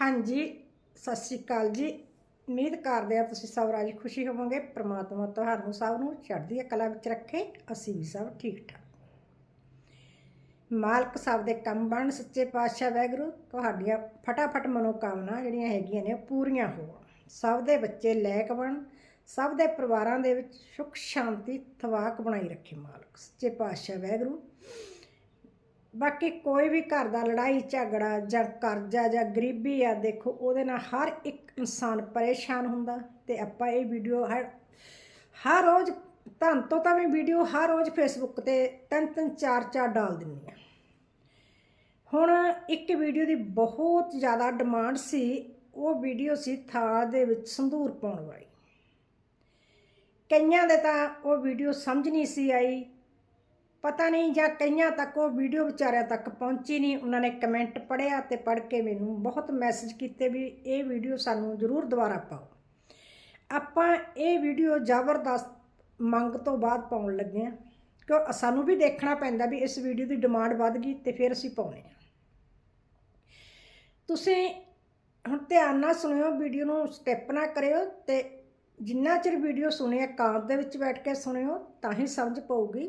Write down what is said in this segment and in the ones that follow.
ਹਾਂਜੀ, ਸਤਿ ਸ਼੍ਰੀ ਅਕਾਲ ਜੀ। ਉਮੀਦ ਕਰਦੇ ਆ ਤੁਸੀਂ ਸਭ ਰਾਜੀ ਖੁਸ਼ੀ ਹੋਵੋਗੇ। ਪ੍ਰਮਾਤਮਾ ਤੁਹਾਨੂੰ ਸਭ ਨੂੰ ਚੜ੍ਹਦੀ ਕਲਾ ਵਿੱਚ ਰੱਖੇ। ਅਸੀਂ ਵੀ ਸਭ ਠੀਕ ਠਾਕ ਮਾਲਕ ਸਭ ਦੇ ਕੰਮ ਬਣ ਸੱਚੇ ਪਾਤਸ਼ਾਹ ਵੈਗਰੂ ਤੁਹਾਡੀਆਂ ਫਟਾਫਟ ਮਨੋਕਾਮਨਾ ਜਿਹੜੀਆਂ ਹੈਗੀਆਂ ਨੇ, ਉਹ ਪੂਰੀਆਂ ਹੋਣ। ਸਭ ਦੇ ਬੱਚੇ ਲੈਕ ਬਣ। ਸਭ ਦੇ ਪਰਿਵਾਰਾਂ ਦੇ ਵਿੱਚ ਸੁਖ ਸ਼ਾਂਤੀ ਤਵਾਕ ਬਣਾਈ ਰੱਖੇ ਮਾਲਕ। ਸੱਚੇ ਪਾਤਸ਼ਾਹ ਵੈਗਰੂ ਬਾਕੀ ਕੋਈ ਵੀ ਘਰ ਦਾ ਲੜਾਈ, ਝਗੜਾ ਜਾਂ ਕਰਜ਼ਾ ਜਾਂ ਗਰੀਬੀ ਆ, ਦੇਖੋ ਉਹਦੇ ਨਾਲ ਹਰ ਇੱਕ ਇਨਸਾਨ ਪਰੇਸ਼ਾਨ ਹੁੰਦਾ ਤੇ ਆਪਾਂ ਇਹ ਵੀਡੀਓ ਹਰ ਹਰ ਰੋਜ਼, ਧੰਨ ਤੋਂ ਤਾਂ ਮੈਂ ਵੀਡੀਓ ਹਰ ਰੋਜ਼ ਫੇਸਬੁੱਕ ਤੇ ਤਿੰਨ ਤਿੰਨ ਚਾਰ ਚਾਰ ਡਾਲ ਦਿੰਦੀ ਆ ਹੁਣ ਇੱਕ ਵੀਡੀਓ ਦੀ ਬਹੁਤ ਜ਼ਿਆਦਾ ਡਿਮਾਂਡ ਸੀ, ਉਹ ਵੀਡੀਓ ਸੀ ਥਾਲ ਦੇ ਵਿੱਚ ਸੰਧੂਰ ਪਾਉਣ ਵਾਲੀ। ਕਈਆਂ ਦੇ ਤਾਂ ਉਹ ਵੀਡੀਓ ਸਮਝ ਨਹੀਂ ਸੀ ਆਈ ਪਤਾ ਨਹੀਂ ਜਾਂ ਕਈਆਂ ਤੱਕ ਉਹ ਵੀਡੀਓ ਵਿਚਾਰਿਆਂ ਤੱਕ ਪਹੁੰਚੀ ਨਹੀਂ। ਉਹਨਾਂ ਨੇ ਕਮੈਂਟ ਪੜਿਆ ਤੇ ਪੜ ਕੇ ਮੈਨੂੰ ਬਹੁਤ ਮੈਸੇਜ ਕੀਤੇ ਵੀ ਇਹ ਵੀਡੀਓ ਸਾਨੂੰ ਜ਼ਰੂਰ ਦੁਬਾਰਾ ਪਾਓ। ਆਪਾਂ ਇਹ ਵੀਡੀਓ ਜ਼ਬਰਦਸਤ ਮੰਗ ਤੋਂ ਬਾਅਦ ਪਾਉਣ ਲੱਗੇ ਆ ਕਿਉਂ ਸਾਨੂੰ ਵੀ ਦੇਖਣਾ ਪੈਂਦਾ ਵੀ ਇਸ ਵੀਡੀਓ ਦੀ ਡਿਮਾਂਡ ਵੱਧ ਗਈ ਤੇ ਫਿਰ ਅਸੀਂ ਪਾਉਣੇ ਆ ਤੁਸੀਂ ਹੁਣ ਧਿਆਨ ਨਾਲ ਸੁਣਿਓ, ਵੀਡੀਓ ਨੂੰ ਸਟੈਪ ਨਾ ਕਰਿਓ ਤੇ ਜਿੰਨਾ ਚਿਰ ਵੀਡੀਓ ਸੁਣਿਆ ਕਾਰ ਦੇ ਵਿੱਚ ਬੈਠ ਕੇ ਸੁਣਿਓ, ਤਾਂ ਹੀ ਸਮਝ ਪਊਗੀ।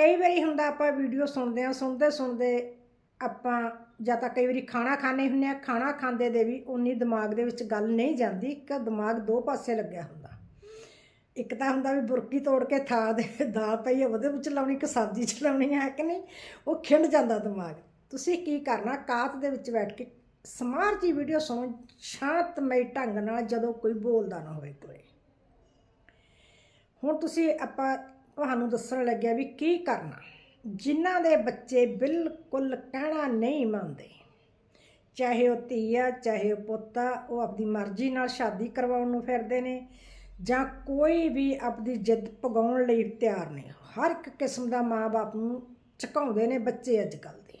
ਕਈ ਵਾਰੀ ਹੁੰਦਾ ਆਪਾਂ ਵੀਡੀਓ ਸੁਣਦੇ ਆ ਸੁਣਦੇ ਸੁਣਦੇ ਆਪਾਂ ਜਾਂ ਤਾਂ ਕਈ ਵਾਰੀ ਖਾਣਾ ਖਾਣੇ ਹੁੰਦੇ ਆ ਖਾਣਾ ਖਾਂਦੇ ਦੇ ਵੀ ਉਨੀ ਦਿਮਾਗ ਦੇ ਵਿੱਚ ਗੱਲ ਨਹੀਂ ਜਾਂਦੀ ਕਿ ਦਿਮਾਗ ਦੋ ਪਾਸੇ ਲੱਗਿਆ ਹੁੰਦਾ। ਇੱਕ ਤਾਂ ਹੁੰਦਾ ਵੀ ਬੁਰਕੀ ਤੋੜ ਕੇ ਥਾ ਦੇ ਦਾਲ ਪਈ ਉਹਦੇ ਵਿੱਚ ਲਾਉਣੀ ਕਿ ਸਬਜ਼ੀ ਚ ਲਾਉਣੀ ਹੈ ਕਿ ਨਹੀਂ, ਉਹ ਖਿੰਡ ਜਾਂਦਾ ਦਿਮਾਗ। ਤੁਸੀਂ ਕੀ ਕਰਨਾ, ਕਾਤ ਦੇ ਵਿੱਚ ਬੈਠ ਕੇ ਸਮਾਰ ਜੀ ਵੀਡੀਓ ਸੁਣੋ, ਸ਼ਾਂਤਮਈ ਢੰਗ ਨਾਲ ਜਦੋਂ ਕੋਈ ਬੋਲਦਾ ਨਾ ਹੋਵੇ ਕੋਈ। ਹੁਣ ਤੁਸੀਂ ਆਪਾਂ ਤੁਹਾਨੂੰ ਦੱਸਣ ਲੱਗਿਆ ਵੀ ਕੀ ਕਰਨਾ। ਜਿਨ੍ਹਾਂ ਦੇ ਬੱਚੇ ਬਿਲਕੁਲ ਕਹਿਣਾ ਨਹੀਂ ਮੰਨਦੇ, ਚਾਹੇ ਉਹ ਧੀ ਆ ਚਾਹੇ ਉਹ ਪੁੱਤ ਆ ਉਹ ਆਪਣੀ ਮਰਜ਼ੀ ਨਾਲ ਸ਼ਾਦੀ ਕਰਵਾਉਣ ਨੂੰ ਫਿਰਦੇ ਨੇ ਜਾਂ ਕੋਈ ਵੀ ਆਪਣੀ ਜਿੱਦ ਪਗਾਉਣ ਲਈ ਤਿਆਰ ਨੇ। ਹਰ ਇੱਕ ਕਿਸਮ ਦਾ ਮਾਂ-ਬਾਪ ਨੂੰ ਝਕਾਉਂਦੇ ਨੇ ਬੱਚੇ ਅੱਜ ਕੱਲ੍ਹ ਦੇ।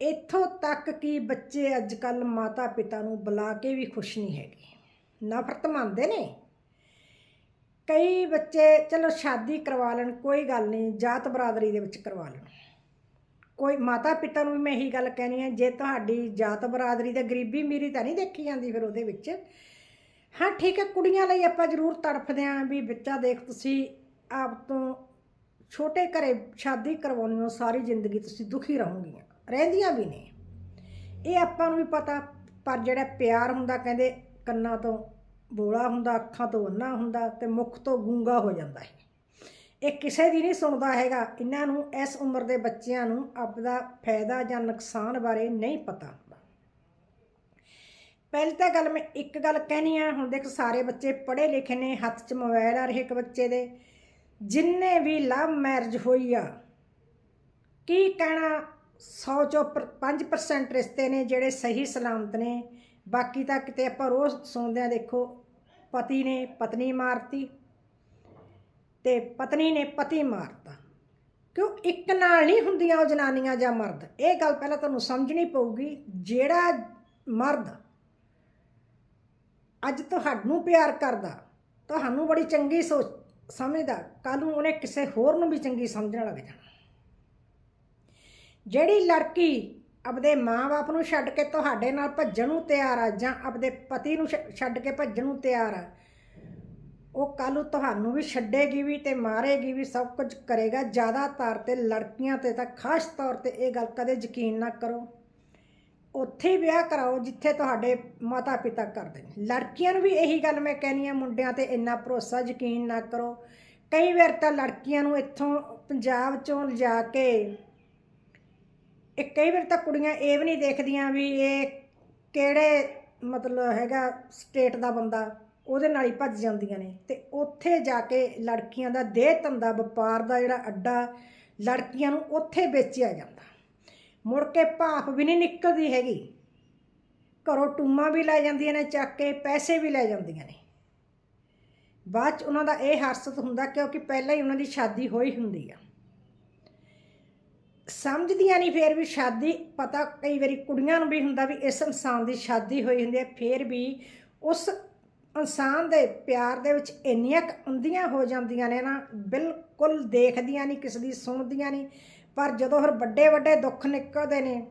ਇੱਥੋਂ ਤੱਕ ਕਿ ਬੱਚੇ ਅੱਜ ਕੱਲ੍ਹ ਮਾਤਾ ਪਿਤਾ ਨੂੰ ਬੁਲਾ ਕੇ ਵੀ ਖੁਸ਼ ਨਹੀਂ ਹੈਗੇ। ਨਫ਼ਰਤ ਮੰਨਦੇ ਨੇ। ਕਈ ਬੱਚੇ, ਚਲੋ ਸ਼ਾਦੀ ਕਰਵਾ ਲੈਣ, ਕੋਈ ਗੱਲ ਨਹੀਂ, ਜਾਤ ਬਰਾਦਰੀ ਦੇ ਵਿੱਚ ਕਰਵਾ ਲੈਣ। ਕੋਈ ਮਾਤਾ ਪਿਤਾ ਨੂੰ ਵੀ ਮੈਂ ਇਹੀ ਗੱਲ ਕਹਿਣੀ ਹੈ ਜੇ ਤੁਹਾਡੀ ਜਾਤ ਬਰਾਦਰੀ ਤੇ ਗਰੀਬੀ ਮੇਰੀ ਤਾਂ ਨਹੀਂ ਦੇਖੀ ਜਾਂਦੀ ਫਿਰ ਉਹਦੇ ਵਿੱਚ। ਹਾਂ, ਠੀਕ ਹੈ, ਕੁੜੀਆਂ ਲਈ ਆਪਾਂ ਜ਼ਰੂਰ ਤੜਫਦੇ ਆਂ ਵੀ ਬੱਚਾ ਦੇਖ ਤੁਸੀਂ ਆਪ ਤੋਂ ਛੋਟੇ ਘਰੇ ਸ਼ਾਦੀ ਕਰਵਾਉਣੀ ਹੋ, ਸਾਰੀ ਜ਼ਿੰਦਗੀ ਤੁਸੀਂ ਦੁਖੀ ਰਹੋਗੀਆਂ, ਰਹਿੰਦੀਆਂ ਵੀ ਨੇ ਇਹ ਆਪਾਂ ਨੂੰ ਵੀ ਪਤਾ, ਪਰ ਜਿਹੜਾ ਪਿਆਰ ਹੁੰਦਾ ਕਹਿੰਦੇ ਕੰਨਾਂ ਤੋਂ ਬੋਲਾ ਹੁੰਦਾ, ਅੱਖਾਂ ਤੋਂ ਅੰਨਾ ਹੁੰਦਾ ਤੇ ਮੁਖ ਤੋਂ ਗੂੰਗਾ ਹੋ ਜਾਂਦਾ ਹੈ। ਇਹ ਕਿਸੇ ਦੀ ਨਹੀਂ ਸੁਣਦਾ ਹੈਗਾ। ਇਹਨਾਂ ਨੂੰ ਇਸ ਉਮਰ ਦੇ ਬੱਚਿਆਂ ਨੂੰ ਆਪਦਾ ਫਾਇਦਾ ਜਾਂ ਨੁਕਸਾਨ ਬਾਰੇ ਨਹੀਂ ਪਤਾ ਹੁੰਦਾ। ਪਹਿਲੀ ਤਾਂ ਗੱਲ ਮੈਂ ਇੱਕ ਗੱਲ ਕਹਿਣੀ ਆ, ਹੁਣ ਦੇਖ ਸਾਰੇ ਬੱਚੇ ਪੜ੍ਹੇ ਲਿਖੇ ਨੇ, ਹੱਥ 'ਚ ਮੋਬਾਈਲ ਆ ਰਹੇ ਇੱਕ ਬੱਚੇ ਦੇ। ਜਿੰਨੇ ਵੀ ਲਵ ਮੈਰਿਜ ਹੋਈ ਆ, ਕੀ ਕਹਿਣਾ 100 ਚੋਂ 5% ਰਿਸ਼ਤੇ ਨੇ ਜਿਹੜੇ ਸਹੀ ਸਲਾਮਤ ਨੇ ਬਾਕੀ ਤਾਂ ਕਿਤੇ ਆਪਾਂ ਰੋਜ਼ ਸੁਣਦੇ ਆ ਦੇਖੋ, ਪਤੀ ਨੇ ਪਤਨੀ ਮਾਰਤੀ ਤੇ ਪਤਨੀ ਨੇ ਪਤੀ ਮਾਰਤਾ। ਕਿਉਂ? ਇੱਕ ਨਾਲ ਨਹੀਂ ਹੁੰਦੀਆਂ ਉਹ ਜਨਾਨੀਆਂ ਜਾਂ ਮਰਦ। ਇਹ ਗੱਲ ਪਹਿਲਾਂ ਤੁਹਾਨੂੰ ਸਮਝਣੀ ਪਊਗੀ, ਜਿਹੜਾ ਮਰਦ ਅੱਜ ਤੁਹਾਨੂੰ ਪਿਆਰ ਕਰਦਾ, ਤੁਹਾਨੂੰ ਬੜੀ ਚੰਗੀ ਸੋਚ ਸਮਝਦਾ ਕੱਲ ਨੂੰ ਉਹਨੇ ਕਿਸੇ ਹੋਰ ਨੂੰ ਵੀ ਚੰਗੀ ਸਮਝਣ ਲੱਗ ਜਾਣਾ। ਜਿਹੜੀ ਲੜਕੀ ਆਪਦੇ ਮਾਂ-ਬਾਪ ਨੂੰ ਛੱਡ ਕੇ ਤੁਹਾਡੇ ਨਾਲ ਭੱਜਣ ਨੂੰ ਤਿਆਰ ਆ, ਜਾਂ ਆਪਦੇ ਪਤੀ ਨੂੰ ਛੱਡ ਕੇ ਭੱਜਣ ਨੂੰ ਤਿਆਰ ਆ? ਉਹ ਕੱਲ ਨੂੰ ਤੁਹਾਨੂੰ ਵੀ ਛੱਡੇਗੀ ਵੀ ਤੇ ਮਾਰੇਗੀ ਵੀ, ਸਭ ਕੁਝ ਕਰੇਗਾ। ਜ਼ਿਆਦਾਤਰ ਤੇ ਲੜਕੀਆਂ ਤੇ ਤਾਂ ਖਾਸ ਤੌਰ ਤੇ ਇਹ ਗੱਲ ਕਦੇ ਯਕੀਨ ਨਾ ਕਰੋ। ਉੱਥੇ ਹੀ ਵਿਆਹ ਕਰਾਓ ਜਿੱਥੇ ਤੁਹਾਡੇ ਮਾਤਾ ਪਿਤਾ ਕਰਦੇ ਨੇ। ਲੜਕੀਆਂ ਨੂੰ ਵੀ ਇਹੀ ਗੱਲ ਮੈਂ ਕਹਿੰਦੀ ਆ ਮੁੰਡਿਆਂ ਤੇ ਇੰਨਾ ਭਰੋਸਾ ਯਕੀਨ ਨਾ ਕਰੋ। ਕਈ ਵਾਰ ਤਾਂ ਲੜਕੀਆਂ ਨੂੰ ਇੱਥੋਂ ਪੰਜਾਬ ਚੋਂ ਲਿਜਾ ਕੇ ਇਹ ਕਈ ਵਾਰ ਤਾਂ ਕੁੜੀਆਂ ਇਹ ਵੀ ਨਹੀਂ ਦੇਖਦੀਆਂ ਵੀ ਇਹ ਕਿਹੜੇ ਮਤਲਬ ਹੈਗਾ ਸਟੇਟ ਦਾ ਬੰਦਾ, ਉਹਦੇ ਨਾਲ ਹੀ ਭੱਜ ਜਾਂਦੀਆਂ ਨੇ। ਤੇ ਉੱਥੇ ਜਾ ਕੇ ਲੜਕੀਆਂ ਦਾ ਦੇਹ ਧੰਦਾ, ਵਪਾਰ ਦਾ ਜਿਹੜਾ ਅੱਡਾ ਲੜਕੀਆਂ ਨੂੰ ਉੱਥੇ ਵੇਚਿਆ ਜਾਂਦਾ। ਮੁੜ ਕੇ ਭਾਫ ਵੀ ਨਹੀਂ ਨਿਕਲਦੀ ਹੈਗੀ। ਘਰੋਂ ਟੂਮਾਂ ਵੀ ਲੈ ਜਾਂਦੀਆਂ ਨੇ, ਚੱਕ ਕੇ ਪੈਸੇ ਵੀ ਲੈ ਜਾਂਦੀਆਂ ਨੇ। ਬਾਅਦ ਚ ਉਹਨਾਂ ਦਾ ਇਹ ਹਰਸਤ ਹੁੰਦਾ ਕਿਉਂਕਿ ਪਹਿਲਾਂ ਹੀ ਉਹਨਾਂ ਦੀ ਸ਼ਾਦੀ ਹੋਈ ਹੁੰਦੀ ਆ। ਸਮਝਦੀਆਂ ਨਹੀਂ, ਫੇਰ ਵੀ ਸ਼ਾਦੀ, ਪਤਾ ਕਈ ਵਾਰੀ ਕੁੜੀਆਂ ਨੂੰ ਵੀ ਹੁੰਦਾ ਵੀ ਇਸ ਇਨਸਾਨ ਦੀ ਸ਼ਾਦੀ ਹੋਈ ਹੁੰਦੀ ਹੈ, ਫੇਰ ਵੀ ਉਸ ਇਨਸਾਨ ਦੇ ਪਿਆਰ ਦੇ ਵਿੱਚ ਇੰਨੀਆਂ ਕੁ ਅੰਧੀਆਂ ਹੋ ਜਾਂਦੀਆਂ ਨੇ ਨਾ, ਬਿਲਕੁਲ ਦੇਖਦੀਆਂ ਨਹੀਂ, ਕਿਸੇ ਦੀ ਸੁਣਦੀਆਂ ਨਹੀਂ, ਪਰ ਜਦੋਂ ਫਿਰ ਵੱਡੇ ਵੱਡੇ ਦੁੱਖ ਨਿਕਲਦੇ ਨੇ,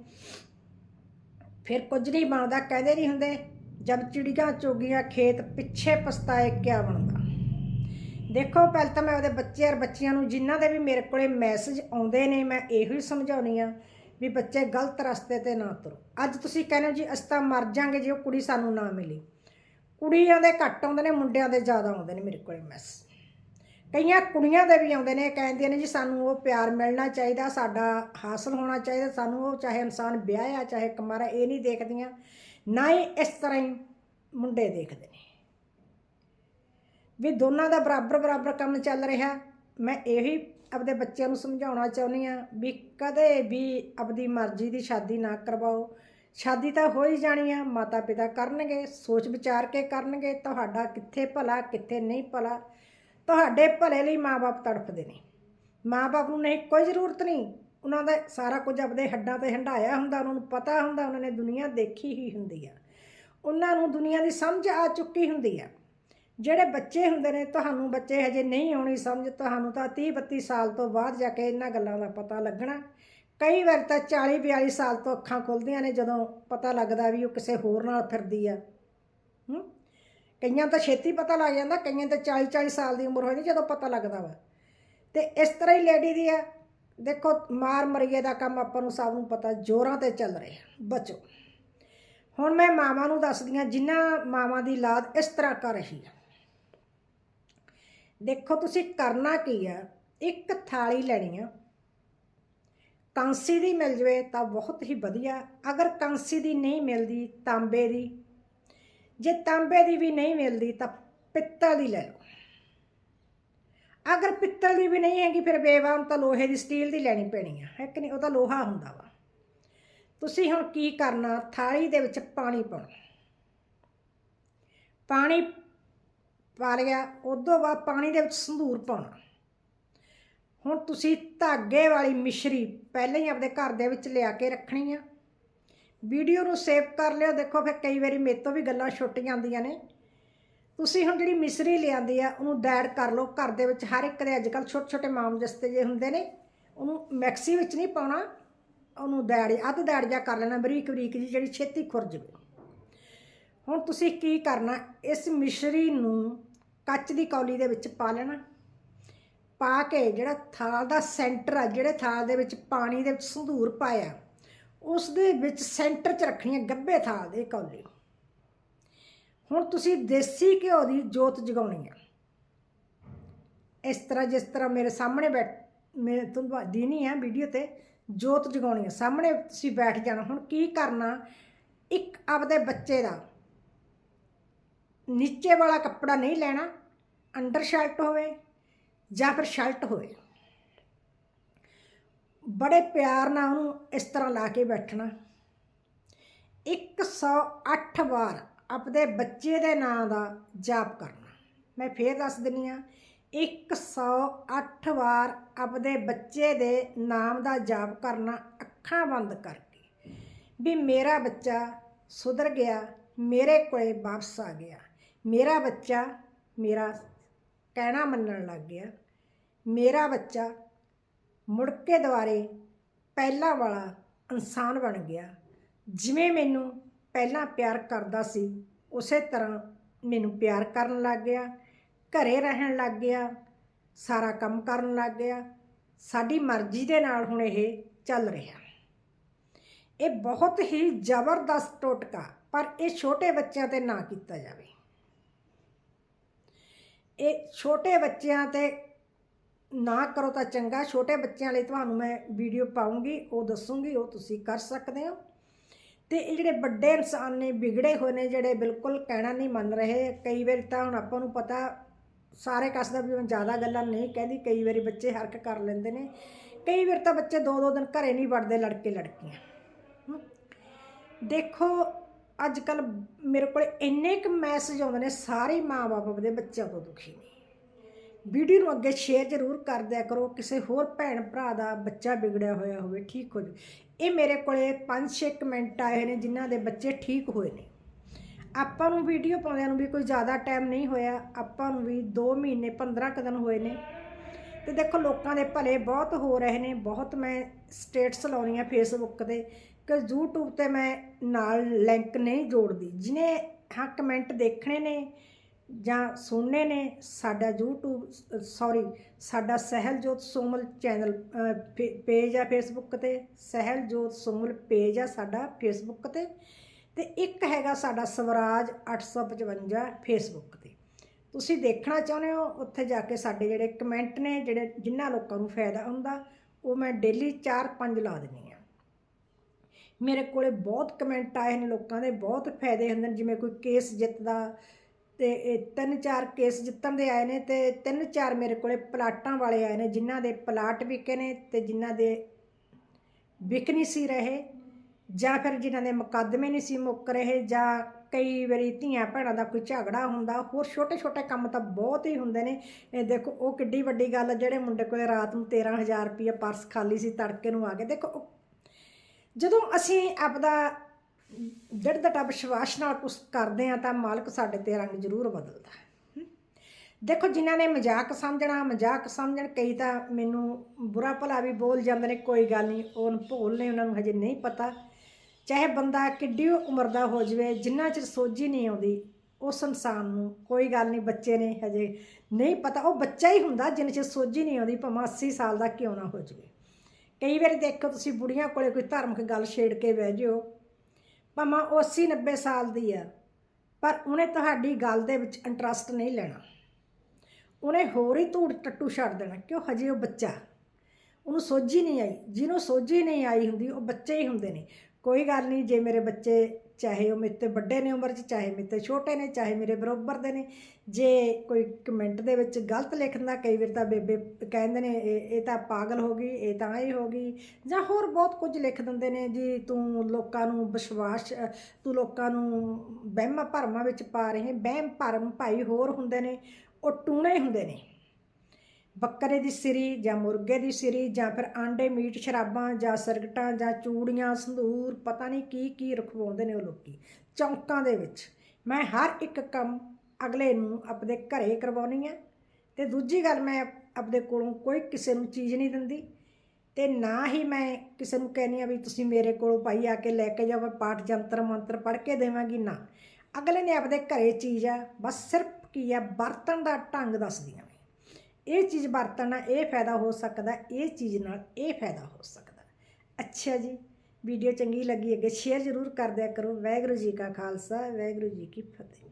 ਫਿਰ ਕੁਝ ਨਹੀਂ ਬਣਦਾ, ਕਹਿੰਦੇ ਨਹੀਂ ਹੁੰਦੇ, ਜਦ ਚਿੜੀਆਂ ਚੋਗੀਆਂ ਖੇਤ ਪਿੱਛੇ ਪਛਤਾਏ ਕਿਆ ਬਣਦਾ ਦੇਖੋ, ਪਹਿਲਾਂ ਤਾਂ ਮੈਂ ਉਹਦੇ ਬੱਚੇ ਔਰ ਬੱਚੀਆਂ ਨੂੰ ਜਿਨ੍ਹਾਂ ਦੇ ਵੀ ਮੇਰੇ ਕੋਲੇ ਮੈਸੇਜ ਆਉਂਦੇ ਨੇ, ਮੈਂ ਇਹੋ ਹੀ ਸਮਝਾਉਣੀ ਆ ਵੀ ਬੱਚੇ ਗਲਤ ਰਸਤੇ ਤੇ ਨਾ ਤੁਰੋ। ਅੱਜ ਤੁਸੀਂ ਕਹਿੰਦੇ ਹੋ ਜੀ, ਅਸੀਂ ਤਾਂ ਮਰ ਜਾਾਂਗੇ ਜੇ ਉਹ ਕੁੜੀ ਸਾਨੂੰ ਨਾ ਮਿਲੀ। ਕੁੜੀਆਂ ਦੇ ਘੱਟ ਆਉਂਦੇ ਨੇ, ਮੁੰਡਿਆਂ ਦੇ ਜ਼ਿਆਦਾ ਆਉਂਦੇ ਨੇ ਮੇਰੇ ਕੋਲੇ ਮੈਸੇਜ ਕਈਆਂ ਕੁੜੀਆਂ ਦੇ ਵੀ ਆਉਂਦੇ ਨੇ ਕਹਿੰਦੀਆਂ ਨੇ ਜੀ, ਸਾਨੂੰ ਉਹ ਪਿਆਰ ਮਿਲਣਾ ਚਾਹੀਦਾ, ਸਾਡਾ ਹਾਸਲ ਹੋਣਾ ਚਾਹੀਦਾ, ਸਾਨੂੰ ਉਹ ਚਾਹੇ ਇਨਸਾਨ ਵਿਆਹਿਆ, ਚਾਹੇ ਕੁਮਾਰਾ, ਇਹ ਨਹੀਂ ਦੇਖਦੀਆਂ। ਨਾ ਹੀ ਇਸ ਤਰ੍ਹਾਂ ਹੀ ਮੁੰਡੇ ਦੇਖਦੇ ਨੇ। ਵੀ ਦੋਨਾਂ ਦਾ ਬਰਾਬਰ ਬਰਾਬਰ ਕੰਮ ਚੱਲ ਰਿਹਾ। ਮੈਂ ਇਹੀ ਆਪਦੇ ਬੱਚਿਆਂ ਨੂੰ ਸਮਝਾਉਣਾ ਚਾਹੁੰਦੀ ਆ ਵੀ ਕਦੇ ਵੀ ਆਪਦੀ ਮਰਜ਼ੀ ਦੀ ਸ਼ਾਦੀ ਨਾ ਕਰਵਾਓ। ਸ਼ਾਦੀ ਤਾਂ ਹੋ ਹੀ ਜਾਣੀ ਆ ਮਾਤਾ ਪਿਤਾ ਕਰਨਗੇ, ਸੋਚ ਵਿਚਾਰ ਕੇ ਕਰਨਗੇ, ਤੁਹਾਡਾ ਕਿੱਥੇ ਭਲਾ, ਕਿੱਥੇ ਨਹੀਂ ਭਲਾ। ਤੁਹਾਡੇ ਭਲੇ ਲਈ ਮਾਪੇ ਤੜਫਦੇ ਨੇ। ਮਾਪੇ ਨੂੰ ਨਹੀਂ, ਕੋਈ ਜ਼ਰੂਰਤ ਨਹੀਂ। ਉਹਨਾਂ ਦਾ ਸਾਰਾ ਕੁਝ ਆਪਦੇ ਹੱਡਾਂ ਤੇ ਹੰਡਾਇਆ ਹੁੰਦਾ, ਉਹਨਾਂ ਨੂੰ ਪਤਾ ਹੁੰਦਾ, ਉਹਨਾਂ ਨੇ ਦੁਨੀਆ ਦੇਖੀ ਹੀ ਹੁੰਦੀ ਆ। ਉਹਨਾਂ ਨੂੰ ਦੁਨੀਆ ਦੀ ਸਮਝ ਆ ਚੁੱਕੀ ਹੁੰਦੀ ਆ। ਜਿਹੜੇ ਬੱਚੇ ਹੁੰਦੇ ਨੇ, ਤੁਹਾਨੂੰ ਬੱਚੇ ਹਜੇ ਨਹੀਂ ਆਉਣੀ ਸਮਝ, ਤੁਹਾਨੂੰ ਤਾਂ 30 32 ਸਾਲ ਤੋਂ ਬਾਅਦ ਜਾ ਕੇ ਇਹਨਾਂ ਗੱਲਾਂ ਦਾ ਪਤਾ ਲੱਗਣਾ। ਕਈ ਵਾਰ ਤਾਂ 40 42 ਸਾਲ ਤੋਂ ਅੱਖਾਂ ਖੁੱਲਦੀਆਂ ਨੇ, ਜਦੋਂ ਪਤਾ ਲੱਗਦਾ ਵੀ ਉਹ ਕਿਸੇ ਹੋਰ ਨਾਲ ਫਿਰਦੀ ਆ। ਹੂੰ? ਕਈਆਂ ਤਾਂ ਛੇਤੀ ਪਤਾ ਲੱਗ ਜਾਂਦਾ, ਕਈਆਂ ਤਾਂ 40 40 ਸਾਲ ਦੀ ਉਮਰ ਹੋ ਜਾਂਦੀ ਜਦੋਂ ਪਤਾ ਲੱਗਦਾ ਵਾ। ਤੇ ਇਸ ਤਰ੍ਹਾਂ ਹੀ ਲੇਡੀ ਦੀ ਆ। ਦੇਖੋ, ਮਾਰ ਮਰੀਏ ਦਾ ਕੰਮ ਆਪਾਂ ਨੂੰ ਸਭ ਨੂੰ ਪਤਾ, ਜ਼ੋਰਾਂ ਤੇ ਚੱਲ ਰਿਹਾ। ਬਚੋ। ਹੁਣ ਮੈਂ ਮਾਵਾਂ ਨੂੰ ਦੱਸਦੀ ਦੱਸਦੀਆਂ ਜਿਨ੍ਹਾਂ ਮਾਵਾਂ ਦੀ ਲਾਦ ਇਸ ਤਰ੍ਹਾਂ ਕਰ ਰਹੀ ਆ। ਦੇਖੋ ਤੁਸੀਂ ਕਰਨਾ ਕੀ ਆ? ਇੱਕ ਥਾਲੀ ਲੈਣੀ ਆ। ਕਾਂਸੀ ਦੀ ਮਿਲ ਜਵੇ ਤਾਂ ਬਹੁਤ ਹੀ ਵਧੀਆ। ਅਗਰ ਕਾਂਸੀ ਦੀ ਨਹੀਂ ਮਿਲਦੀ, ਤਾਂਬੇ ਦੀ। ਜੇ ਤਾਂਬੇ ਦੀ ਵੀ ਨਹੀਂ ਮਿਲਦੀ ਤਾਂ ਪਿੱਤਲ ਦੀ ਲੈ ਲਓ। ਅਗਰ ਪਿੱਤਲ ਦੀ ਵੀ ਨਹੀਂ ਹੈਗੀ, ਫਿਰ ਬੇਵਾਮ ਤਾਂ ਲੋਹੇ ਦੀ ਸਟੀਲ ਦੀ ਲੈਣੀ ਪੈਣੀ ਆ। ਹੈ ਕਿ ਨਹੀਂ? ਉਹ ਤਾਂ ਲੋਹਾ ਹੁੰਦਾ ਵਾ। ਤੁਸੀਂ ਹੁਣ ਕੀ ਕਰਨਾ? ਥਾਲੀ ਦੇ ਵਿੱਚ ਪਾਣੀ ਪਾਉਣਾ। ਪਾਣੀ ਪਾ ਲਿਆ, ਉਦੋਂ ਬਾਅਦ ਪਾਣੀ ਦੇ ਵਿੱਚ ਸੰਧੂਰ ਪਾਉਣਾ। ਹੁਣ ਤੁਸੀਂ ਧਾਗੇ ਵਾਲੀ ਮਿਸ਼ਰੀ ਪਹਿਲਾਂ ਹੀ ਆਪਣੇ ਘਰ ਦੇ ਵਿੱਚ ਲਿਆ ਕੇ ਰੱਖਣੀ ਆ। ਵੀਡੀਓ ਨੂੰ ਸੇਵ ਕਰ ਲਿਓ, ਦੇਖੋ ਫਿਰ ਕਈ ਵਾਰੀ ਮੇਰੇ ਤੋਂ ਵੀ ਗੱਲਾਂ ਛੁੱਟ ਜਾਂਦੀਆਂ ਨੇ। ਤੁਸੀਂ ਹੁਣ ਜਿਹੜੀ ਮਿਸ਼ਰੀ ਲਿਆਂਦੀ ਆ, ਉਹਨੂੰ ਦੈੜ ਕਰ ਲਓ। ਘਰ ਦੇ ਵਿੱਚ ਹਰ ਇੱਕ ਦੇ ਅੱਜ ਕੱਲ ਛੋਟੇ ਛੋਟੇ ਮਾਮ ਜਸਤੇ ਜੇ ਹੁੰਦੇ ਨੇ, ਉਹਨੂੰ ਮੈਕਸੀ ਵਿੱਚ ਨਹੀਂ ਪਾਉਣਾ, ਉਹਨੂੰ ਦੈੜ ਅੱਧ ਦੈੜ ਜਾ ਕਰ ਲੈਣਾ, ਬਰੀਕ ਬਰੀਕ ਜੀ ਜਿਹੜੀ ਛੇਤੀ ਖੁਰ ਜਵੇ ਹੁਣ ਤੁਸੀਂ ਕੀ ਕਰਨਾ, ਇਸ ਮਿਸ਼ਰੀ ਨੂੰ ਕੱਚ ਦੀ ਕੌਲੀ ਦੇ ਵਿੱਚ ਪਾ ਲੈਣਾ। ਪਾ ਕੇ ਜਿਹੜਾ ਥਾਲ ਦਾ ਸੈਂਟਰ ਆ, ਜਿਹੜੇ ਥਾਲ ਦੇ ਵਿੱਚ ਪਾਣੀ ਦੇ ਵਿੱਚ ਸੰਧੂਰ ਪਾਇਆ ਉਸ ਦੇ ਵਿੱਚ ਸੈਂਟਰ 'ਚ ਰੱਖਣੀ ਹੈ ਗੱਬੇ ਥਾਲ ਦੇ ਕੌਲੀ। ਹੁਣ ਤੁਸੀਂ ਦੇਸੀ ਘਿਓ ਦੀ ਜੋਤ ਜਗਾਉਣੀ ਹੈ ਇਸ ਤਰ੍ਹਾਂ ਜਿਸ ਤਰ੍ਹਾਂ ਮੇਰੇ ਸਾਹਮਣੇ ਬੈਠ ਮੈਂ ਤੁਹਾਨੂੰ ਦੀਨੀ ਹੈ ਵੀਡੀਓ ਤੇ, ਜੋਤ ਜਗਾਉਣੀ ਹੈ ਸਾਹਮਣੇ ਤੁਸੀਂ ਬੈਠ ਜਾਣਾ, ਹੁਣ ਕੀ ਕਰਨਾ? ਇੱਕ ਆਪਦੇ ਬੱਚੇ ਦਾ ਨੀਚੇ ਵਾਲਾ ਕੱਪੜਾ ਨਹੀਂ ਲੈਣਾ, ਅੰਡਰ ਸ਼ਰਟ ਹੋਵੇ ਜਾਂ ਫਿਰ ਸ਼ਰਟ ਹੋਵੇ। ਬੜੇ ਪਿਆਰ ਨਾਲ ਉਹਨੂੰ ਇਸ ਤਰ੍ਹਾਂ ਲਾ ਕੇ ਬੈਠਣਾ। 108 ਵਾਰ ਆਪਦੇ ਬੱਚੇ ਦੇ ਨਾਂ ਦਾ ਜਾਪ ਕਰਨਾ। ਮੈਂ ਫੇਰ ਦੱਸ ਦਿੰਨੀ ਆ 108 ਵਾਰ ਆਪਦੇ ਬੱਚੇ ਦੇ ਨਾਮ ਦਾ ਜਾਪ ਕਰਨਾ ਅੱਖਾਂ ਬੰਦ ਕਰਕੇ ਵੀ ਮੇਰਾ ਬੱਚਾ ਸੁਧਰ ਗਿਆ, ਮੇਰੇ ਕੋਲੇ ਵਾਪਸ ਆ ਗਿਆ। ਮੇਰਾ ਬੱਚਾ ਮੇਰਾ ਕਹਿਣਾ ਮੰਨਣ ਲੱਗ ਗਿਆ। ਮੇਰਾ ਬੱਚਾ ਮੁੜ ਕੇ ਦੁਬਾਰੇ ਪਹਿਲਾਂ ਵਾਲਾ ਇਨਸਾਨ ਬਣ ਗਿਆ। ਜਿਵੇਂ ਮੈਨੂੰ ਪਹਿਲਾਂ ਪਿਆਰ ਕਰਦਾ ਸੀ, ਉਸੇ ਤਰ੍ਹਾਂ ਮੈਨੂੰ ਪਿਆਰ ਕਰਨ ਲੱਗ ਗਿਆ। ਘਰੇ ਰਹਿਣ ਲੱਗ ਗਿਆ, ਸਾਰਾ ਕੰਮ ਕਰਨ ਲੱਗ ਗਿਆ। ਸਾਡੀ ਮਰਜ਼ੀ ਦੇ ਨਾਲ ਹੁਣ ਇਹ ਚੱਲ ਰਿਹਾ। ਇਹ ਬਹੁਤ ਹੀ ਜ਼ਬਰਦਸਤ ਟੋਟਕਾ, ਪਰ ਇਹ ਛੋਟੇ ਬੱਚਿਆਂ ਤੇ ਨਾ ਕੀਤਾ ਜਾਵੇ। ਇਹ ਛੋਟੇ ਬੱਚਿਆਂ ਤੇ ਨਾ ਕਰੋ ਤਾਂ ਚੰਗਾ, ਛੋਟੇ ਬੱਚਿਆਂ ਲਈ ਤੁਹਾਨੂੰ ਮੈਂ ਵੀਡੀਓ ਪਾਉਂਗੀ, ਉਹ ਦੱਸੂਗੀ, ਉਹ ਤੁਸੀਂ ਕਰ ਸਕਦੇ ਹੋ। ਤੇ ਇਹ ਜਿਹੜੇ ਵੱਡੇ ਇਨਸਾਨ ਨੇ, ਵਿਗੜੇ ਹੋਏ ਨੇ, ਜਿਹੜੇ ਬਿਲਕੁਲ ਕਹਿਣਾ ਨਹੀਂ ਮੰਨ ਰਹੇ, ਕਈ ਵਾਰ ਤਾਂ ਹੁਣ ਆਪਾਂ ਨੂੰ ਪਤਾ, ਸਾਰੇ ਕਸਦਾ ਵੀ ਮੈਂ ਜ਼ਿਆਦਾ ਗੱਲਾਂ ਨਹੀਂ ਕਹਿੰਦੀ, ਕਈ ਵਾਰੀ ਬੱਚੇ ਹਰਕ ਕਰ ਲੈਂਦੇ ਨੇ। ਕਈ ਵਾਰ ਤਾਂ ਬੱਚੇ ਦੋ ਦੋ ਦਿਨ ਘਰੇ ਨਹੀਂ ਵੜਦੇ ਲੜਕੇ ਲੜਕੀਆਂ ਦੇਖੋ ਅੱਜ ਕੱਲ ਮੇਰੇ ਕੋਲ ਇੰਨੇ ਕੁ ਮੈਸੇਜ ਆਉਂਦੇ ਨੇ, ਸਾਰੇ ਮਾਪੇ ਦੇ ਬੱਚਿਆਂ ਤੋਂ ਦੁਖੀ ਨੇ। ਵੀਡੀਓ ਨੂੰ ਅੱਗੇ ਸ਼ੇਅਰ ਜ਼ਰੂਰ ਕਰ ਦਿਆ ਕਰੋ, ਕਿਸੇ ਹੋਰ ਭੈਣ ਭਰਾ ਦਾ ਬੱਚਾ ਵਿਗੜਿਆ ਹੋਇਆ ਹੋਵੇ, ਠੀਕ ਹੋ ਜਾਵੇ। ਇਹ ਮੇਰੇ ਕੋਲੇ 5-6 ਕਮੈਂਟ ਆਏ ਨੇ, ਜਿਨ੍ਹਾਂ ਦੇ ਬੱਚੇ ਠੀਕ ਹੋਏ ਨੇ। ਆਪਾਂ ਨੂੰ ਵੀਡੀਓ ਪਾਉਂਦਿਆਂ ਨੂੰ ਵੀ ਕੋਈ ਜ਼ਿਆਦਾ ਟਾਈਮ ਨਹੀਂ ਹੋਇਆ, ਆਪਾਂ ਨੂੰ ਵੀ 2 ਮਹੀਨੇ 15 ਕੁ ਦਿਨ ਹੋਏ ਨੇ। ਤੇ ਦੇਖੋ, ਲੋਕਾਂ ਦੇ ਭਲੇ ਬਹੁਤ ਹੋ ਰਹੇ ਨੇ, ਬਹੁਤ ਮੈਂ ਸਟੇਟਸ ਲਾਉਣੀ ਆ ਫੇਸਬੁੱਕ ਤੇ। ਕਿ YouTube ਤੇ ਮੈਂ ਨਾਲ ਲਿੰਕ ਨਹੀਂ ਜੋੜਦੀ। ਜਿਹਨੇ ਹਾਂ ਕਮੈਂਟ ਦੇਖਣੇ ਨੇ ਜਾਂ ਸੁਣਨੇ ਨੇ, ਸਾਡਾ YouTube ਸੌਰੀ ਸਾਡਾ ਸਹਿਲਜੋਤ ਸੋਮਲ ਚੈਨਲ ਪੇਜ ਆ ਫੇਸਬੁੱਕ ਤੇ। ਸਹਿਲਜੋਤ ਸੋਮਲ ਪੇਜ ਆ ਸਾਡਾ ਫੇਸਬੁੱਕ ਤੇ। ਤੇ ਇੱਕ ਹੈਗਾ ਸਾਡਾ ਸਵਰਾਜ 855 ਫੇਸਬੁੱਕ ਤੇ। ਤੁਸੀਂ ਦੇਖਣਾ ਚਾਹੁੰਦੇ ਹੋ, ਉੱਥੇ ਜਾ ਕੇ ਸਾਡੇ ਜਿਹੜੇ ਕਮੈਂਟ ਨੇ, ਜਿਹੜੇ ਜਿਨ੍ਹਾਂ ਲੋਕਾਂ ਨੂੰ ਫਾਇਦਾ ਹੁੰਦਾ, ਉਹ ਮੈਂ ਡੇਲੀ 4-5 ਲਾ ਦਿੰਦੀ ਮੇਰੇ ਕੋਲੇ ਬਹੁਤ ਕਮੈਂਟ ਆਏ ਨੇ ਲੋਕਾਂ ਦੇ, ਬਹੁਤ ਫਾਇਦੇ ਹੁੰਦੇ ਨੇ, ਜਿਵੇਂ ਕੋਈ ਕੇਸ ਜਿੱਤਦਾ ਤੇ ਇਹ ਤਿੰਨ ਚਾਰ ਕੇਸ ਜਿੱਤਣ ਦੇ ਆਏ ਨੇ ਤੇ ਤਿੰਨ ਚਾਰ ਮੇਰੇ ਕੋਲੇ ਪਲਾਟਾਂ ਵਾਲੇ ਆਏ ਨੇ, ਜਿਨ੍ਹਾਂ ਦੇ ਪਲਾਟ ਵਿਕੇ ਨੇ ਤੇ ਜਿਨ੍ਹਾਂ ਦੇ ਵਿਕ ਨਹੀਂ ਸੀ ਰਹੇ ਜਾਂ ਫਿਰ ਜਿਨ੍ਹਾਂ ਦੇ ਮੁਕੱਦਮੇ ਨਹੀਂ ਸੀ ਮੁੱਕ ਰਹੇ ਜਾਂ ਕਈ ਵਾਰੀ ਧੀਆਂ ਭੈਣਾਂ ਦਾ ਕੋਈ ਝਗੜਾ ਹੁੰਦਾ, ਹੋਰ ਛੋਟੇ ਛੋਟੇ ਕੰਮ ਤਾਂ ਬਹੁਤ ਹੀ ਹੁੰਦੇ ਨੇ। ਇਹ ਦੇਖੋ, ਉਹ ਕਿੱਡੀ ਵੱਡੀ ਗੱਲ ਜਿਹੜੇ ਮੁੰਡੇ ਕੋਲੇ ਰਾਤ ਨੂੰ 13000 ਰੁਪਏ ਪਰਸ ਖਾਲੀ ਸੀ, ਤੜਕੇ ਨੂੰ ਆ ਕੇ, ਦੇਖੋ ਉਹ- ਜਦੋਂ ਅਸੀਂ ਆਪਦਾ ਦ੍ਰਿੜ ਦਾ ਵਿਸ਼ਵਾਸ ਨਾਲ ਕੁਝ ਕਰਦੇ ਆ ਤਾਂ ਮਾਲਕ ਸਾਡੇ ਤੇ ਰੰਗ ਜ਼ਰੂਰ ਬਦਲਦਾ ਹੈ। ਦੇਖੋ, ਜਿਨ੍ਹਾਂ ਨੇ ਮਜ਼ਾਕ ਸਮਝਣਾ, ਮਜ਼ਾਕ ਸਮਝਣ ਕਈ ਤਾਂ ਮੈਨੂੰ ਬੁਰਾ ਭਲਾ ਵੀ ਬੋਲ ਜਾਂਦੇ ਨੇ, ਕੋਈ ਗੱਲ ਨਹੀਂ, ਉਹ ਭੋਲ ਨੇ, ਉਹਨਾਂ ਨੂੰ ਹਜੇ ਨਹੀਂ ਪਤਾ। ਚਾਹੇ ਬੰਦਾ ਕਿੱਡੀ ਉਮਰ ਦਾ ਹੋ ਜਾਵੇ, ਜਿੰਨਾ ਚਿਰ ਸੋਝੀ ਨਹੀਂ ਆਉਂਦੀ ਉਸ ਇਨਸਾਨ ਨੂੰ, ਕੋਈ ਗੱਲ ਨਹੀਂ, ਬੱਚੇ ਨੇ ਹਜੇ ਨਹੀਂ ਪਤਾ। ਉਹ ਬੱਚਾ ਹੀ ਹੁੰਦਾ, ਜਿੰਨੇ ਚਿਰ ਸੋਝੀ ਨਹੀਂ ਆਉਂਦੀ, ਭਾਵੇਂ 80 ਸਾਲ ਦਾ ਕਿਉਂ ਨਾ ਹੋ ਜਾਵੇ। ਕਈ ਵਾਰੀ ਦੇਖੋ ਤੁਸੀਂ ਬੁੜੀਆਂ ਕੋਲੇ ਕੋਈ ਧਾਰਮਿਕ ਗੱਲ ਛੇੜ ਕੇ ਬਹਿ ਜਿਓ। ਭਾਵੇਂ ਉਹ 80 90 ਸਾਲ ਦੀ ਆ, ਪਰ ਉਹਨੇ ਤੁਹਾਡੀ ਗੱਲ ਦੇ ਵਿੱਚ ਇੰਟਰਸਟ ਨਹੀਂ ਲੈਣਾ। ਉਹਨੇ ਹੋਰ ਹੀ ਧੂੜ ਟੱਟੂ ਛੱਡ ਦੇਣਾ ਕਿਉਂ ਹਜੇ ਉਹ ਬੱਚਾ। ਉਹਨੂੰ ਸੋਝੀ ਨਹੀਂ ਆਈ। ਜਿਹਨੂੰ ਸੋਝੀ ਨਹੀਂ ਆਈ ਹੁੰਦੀ, ਉਹ ਬੱਚੇ ਹੀ ਹੁੰਦੇ ਨੇ। ਕੋਈ ਗੱਲ ਨਹੀਂ, ਜੇ ਮੇਰੇ ਬੱਚੇ ਚਾਹੇ ਉਹ ਮੇਰੇ ਤੋਂ ਵੱਡੇ ਨੇ ਉਮਰ 'ਚ, ਚਾਹੇ ਮੇਰੇ ਤੋਂ ਛੋਟੇ ਨੇ, ਚਾਹੇ ਮੇਰੇ ਬਰਾਬਰ ਦੇ ਨੇ, ਜੇ ਕੋਈ ਕਮੈਂਟ ਦੇ ਵਿੱਚ ਗਲਤ ਲਿਖਦਾ ਕਈ ਵਾਰ ਤਾਂ ਬੇਬੇ ਕਹਿੰਦੇ ਨੇ, ਇਹ ਇਹ ਤਾਂ ਪਾਗਲ ਹੋ ਗਈ, ਇਹ ਤਾਂ ਇਹ ਹੋ ਗਈ, ਜਾਂ ਹੋਰ ਬਹੁਤ ਕੁਝ ਲਿਖ ਦਿੰਦੇ ਨੇ, ਜੀ ਤੂੰ ਲੋਕਾਂ ਨੂੰ ਵਿਸ਼ਵਾਸ, ਤੂੰ ਲੋਕਾਂ ਨੂੰ ਵਹਿਮਾਂ ਭਰਮਾਂ ਵਿੱਚ ਪਾ ਰਹੇ, ਵਹਿਮ ਭਰਮ ਭਾਈ ਹੋਰ ਹੁੰਦੇ ਨੇ, ਉਹ ਟੂਣੇ ਹੁੰਦੇ ਨੇ। ਬੱਕਰੇ ਦੀ ਸਿਰੀ ਜਾਂ ਮੁਰਗੇ ਦੀ ਸਿਰੀ ਜਾਂ ਫਿਰ ਆਂਡੇ, ਮੀਟ, ਸ਼ਰਾਬਾਂ ਜਾਂ ਸਰਗਟਾਂ ਜਾਂ ਚੂੜੀਆਂ, ਸੰਧੂਰ, ਪਤਾ ਨਹੀਂ ਕੀ ਕੀ ਰਖਵਾਉਂਦੇ ਨੇ ਉਹ ਲੋਕੀ। ਚੌਂਕਾਂ ਦੇ ਵਿੱਚ ਮੈਂ ਹਰ ਇੱਕ ਕੰਮ ਅਗਲੇ ਨੂੰ ਆਪਣੇ ਘਰੇ ਕਰਵਾਉਣੀ ਹੈ ਤੇ ਦੂਜੀ ਗੱਲ ਮੈਂ ਆਪਣੇ ਕੋਲੋਂ ਕੋਈ ਕਿਸੇ ਨੂੰ ਚੀਜ਼ ਨਹੀਂ ਦਿੰਦੀ ਤੇ ਨਾ ਹੀ ਮੈਂ ਕਿਸੇ ਨੂੰ ਕਹਿੰਦੀ ਆ ਵੀ ਤੁਸੀਂ ਮੇਰੇ ਕੋਲੋਂ ਭਾਈ ਆ ਕੇ ਲੈ ਕੇ ਜਾਓ, ਮੈਂ ਪਾਠ ਜੰਤਰ ਮੰਤਰ ਪੜ੍ਹ ਕੇ ਦੇਵਾਂਗੀ। ਨਾ। ਅਗਲੇ ਨੇ ਆਪਣੇ ਘਰੇ ਚੀਜ਼ ਆ, ਬਸ ਸਿਰਫ ਕੀ ਆ, ਵਰਤਣ ਦਾ ਢੰਗ ਦੱਸਦੀਆਂ ਨੇ ਇਹ ਚੀਜ਼ ਵਰਤਣ ਨਾਲ ਇਹ ਫਾਇਦਾ ਹੋ ਸਕਦਾ, ਇਹ ਚੀਜ਼ ਨਾਲ ਇਹ ਫਾਇਦਾ ਹੋ ਸਕਦਾ। ਅੱਛਾ ਜੀ ਵੀਡੀਓ ਚੰਗੀ ਲੱਗੀ ਅੱਗੇ ਸ਼ੇਅਰ ਜ਼ਰੂਰ ਕਰ ਦਿਆ ਕਰੋ। ਵਾਹਿਗੁਰੂ ਜੀ ਕਾ ਖਾਲਸਾ, ਵਾਹਿਗੁਰੂ ਜੀ ਕੀ ਫਤਿਹ।